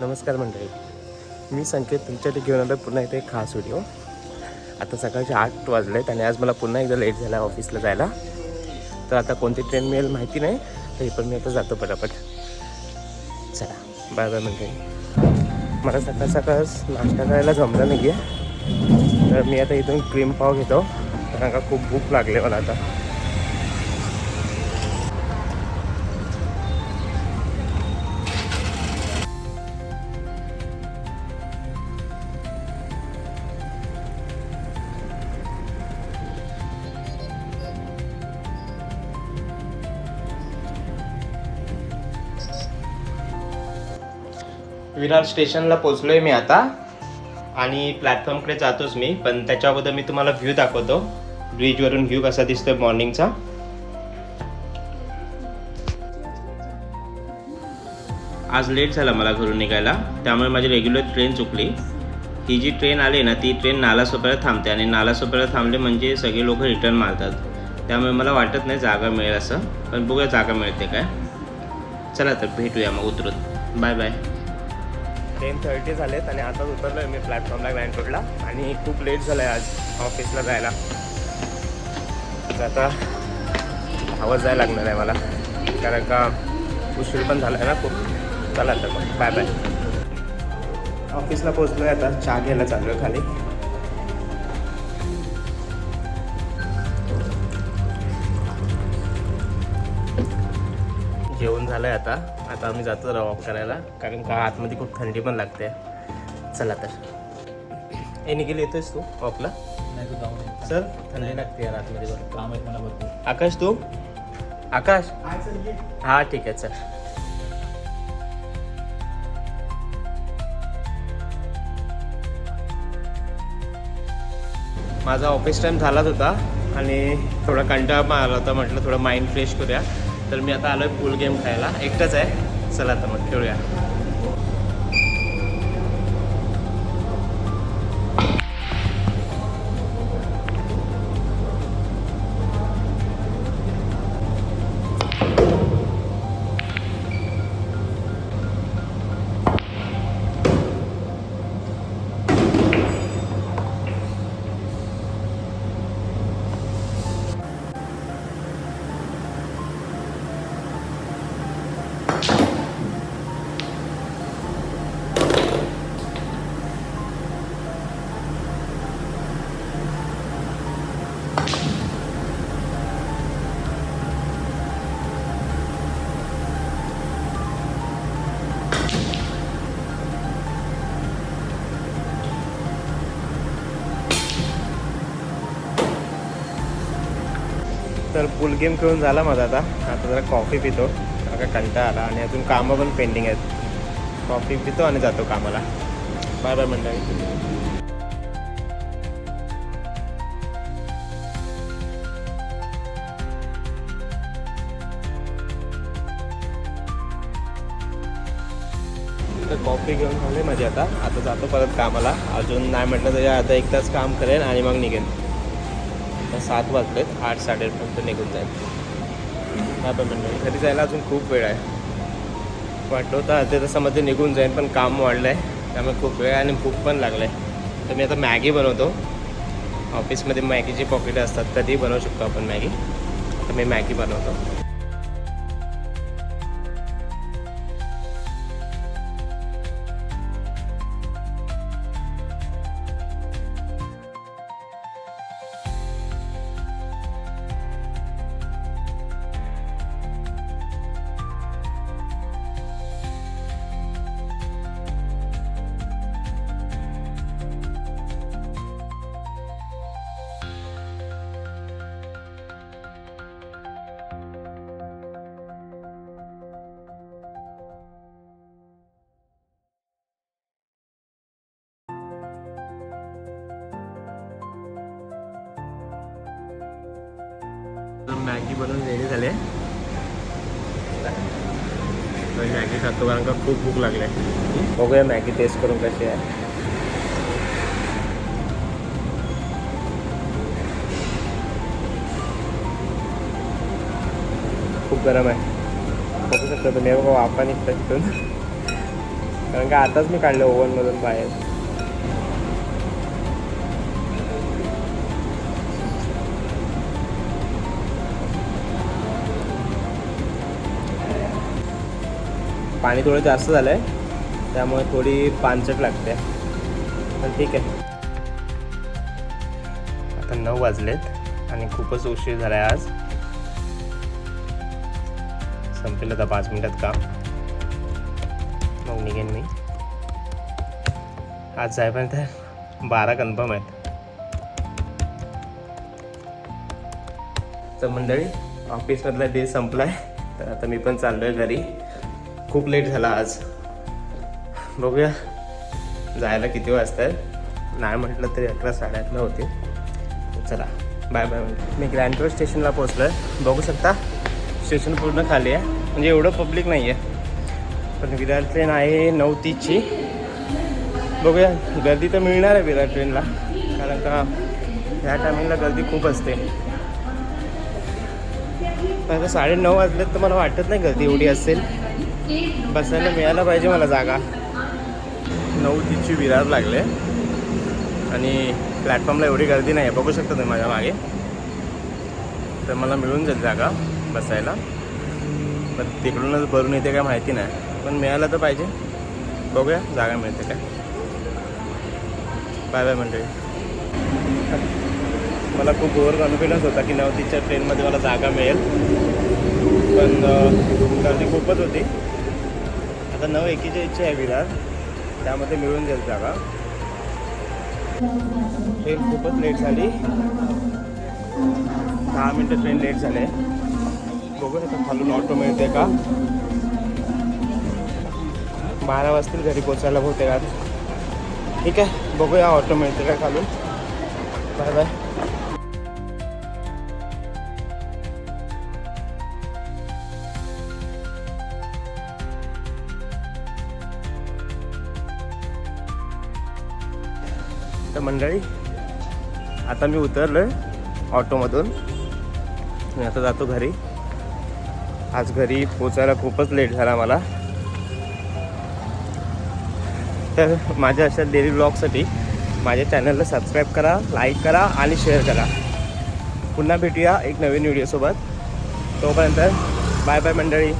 नमस्कार मंडळी. मी संकेत तुमच्यासाठी घेऊन आलो पुन्हा इथे एक खास व्हिडिओ आता सकाळचे आठ वाजले आहेत आणि आज मला पुन्हा एकदा लेट झाला ऑफिसला जायला. तर आता कोणती ट्रेन मिळेल माहिती नाही तरी पण मी आता जातो पटापट. चला बाय बाय मंडळी. मला सकाळ सकाळ नाश्ता करायला जमलं नाही आहे तर मी आता इथून क्रीम पाव घेतो. कारण का खूप भूक लागले मला आता. विरार स्टेशनला पोचलो आहे मी आता. आणि प्लॅटफॉर्मकडे जातोच मी पण त्याच्या अगोदर मी तुम्हाला व्ह्यू दाखवतो. ब्रिजवरून व्ह्यू कसा दिसतोय मॉर्निंगचा आज लेट झाला मला घरून निघायला त्यामुळे माझी रेग्युलर ट्रेन चुकली. ही जी ट्रेन आली ना ती ट्रेन नालासोपाऱ्याला थांबते आणि नालासोपाऱ्याला थांबले म्हणजे सगळे लोक रिटर्न मारतात. त्यामुळे मला वाटत नाही जागा मिळेल असं पण बघूया जागा मिळते काय. चला तर भेटूया मग उतरून. बाय बाय टेन थर्टी झालेत आणि आताच उतरलो आहे मी प्लॅटफॉर्मला ग्रँड रोडला आणि खूप लेट झालं आहे आज ऑफिसला जायला. तर आता आवाज जायला लागणार आहे मला. कारण का उशीर पण झाला आहे ना खूप. चला तर मग बाय बाय ऑफिसला पोचलो आहे आता. चहा घ्यायला चाललो आहे खाली. जेवण झालं आहे आता. आता आम्ही जातो जरा वॉक करायला. कारण का आतमध्ये खूप थंडी पण लागते. चला तर. ए निघेल येतोयस तू वॉकला नाही तू जाऊ नये. सर? थंडी लागते यार आतमध्ये बरं काम आहे मला भरपूर. आकाश तू? आकाश? हा ठीक आहे चल. माझा ऑफिस टाईम झालाच होता आणि थोडा कंटाळा पण आला होता. म्हटलं थोडं माइंड फ्रेश करूया. तर मी आता आलो आहे पूल गेम खेळायला एकटाच आहे. चला तर मग खेळूया. तर पूल गेम खेळून झाला माझा आता. आता जरा कॉफी पितो. का कंटाळा आला आणि अजून कामं पण पेंडिंग आहेत. कॉफी पितो आणि जातो कामाला. बाय बाय मंडळी. तर कॉफी घेऊन झाले माझी आता. आता जातो परत कामाला. अजून नाही म्हटलं तरी आता एक तास काम करेन आणि मग निघेन. आता सात वाजलेत आठ साडेआठपर्यंत निघून जाईल. हा पण मंडळी घरी जायला अजून खूप वेळ आहे. वाटलं होतं अर्ध्या तासामध्ये निघून जाईन पण काम वाढलं आहे त्यामुळे खूप वेळ आहे आणि भूक पण लागलं आहे तर मी आता मॅगी बनवतो. ऑफिसमध्ये मॅगीची पॉकेट असतात कधीही बनवू शकतो आपण मॅगी. तर मी मॅगी बनवतो. मॅगी बनवून रेडी झाले. मॅगी खातो कारण का खूप भूक लागली आहे. बघूया मॅगी टेस्ट करून कशी आहे. खूप गरम आहे. बघू शकता तुम्ही बघा वाफा निघतात कारण का आताच मी काढलं ओव्हनमधून बाहेर. पाणी थोडं जास्त झालं आहे त्यामुळे थोडी पानचट लागते. पण ठीक आहे. आता नऊ वाजलेत आणि खूपच उशीर झाला आहे आज. संपेल आता पाच मिनिटात काम. मग निघेन मी. आज जायपर्यंत बारा कन्फर्म आहेत. तर मंडळी ऑफिसमधला डे संपला आहे तर आता मी पण चाललो आहे घरी. खूप लेट झाला आज. बघूया. जायला किती वाजता आहेत नाही म्हटलं तरी अकरा साडेआठला होते चला बाय बाय मी ग्रँड रोड स्टेशनला पोचलो आहे बघू शकता स्टेशन पूर्ण खाली आहे. म्हणजे एवढं पब्लिक नाही आहे पण विरार ट्रेन आहे नऊ तीसची बघूया गर्दी तर मिळणार आहे विरार ट्रेनला कारण का ह्या टायमिंगला गर्दी खूप असते. पण आता साडेनऊ वाजलेत तर मला वाटत नाही गर्दी एवढी असेल. बसायला मिळायला पाहिजे मला जागा. नऊ तीसची विरार लागले. आणि प्लॅटफॉर्मला एवढी गर्दी नाही आहे बघू शकता तुम्ही माझ्या मागे. तर मला मिळून जाईल जागा बसायला. पण तिकडूनच भरून येते काय माहिती नाही. पण मिळालं तर पाहिजे. बघूया जागा मिळते काय. बाय बाय मंडळी. मला खूप गोर कॉन्फिडन्स होता की नवतीच्या ट्रेनमध्ये मला जागा मिळेल. पण गर्दी खूपच होती. आता नऊ एकेचाळीसची आहे विरार. त्यामध्ये मिळून जाईल जागा. ट्रेन खूपच लेट झाली. दहा मिनटं ट्रेन लेट झाले. बघूया आता खालून ऑटो मिळते का? बारा वाजतील घरी पोचायला बहुतेक आज ठीक आहे बघूया ऑटो मिळते का खालून. बाय बाय तर मंडळी आता मी उतरलो आहे ऑटोमधून. मी आता जातो घरी. आज घरी पोचायला खूपच लेट झाला मला. तर माझ्या अशा डेली ब्लॉगसाठी माझ्या चॅनलला सबस्क्राईब करा लाईक करा आणि शेअर करा. पुन्हा भेटूया एक नवीन व्हिडिओसोबत तोपर्यंत बाय बाय मंडळी.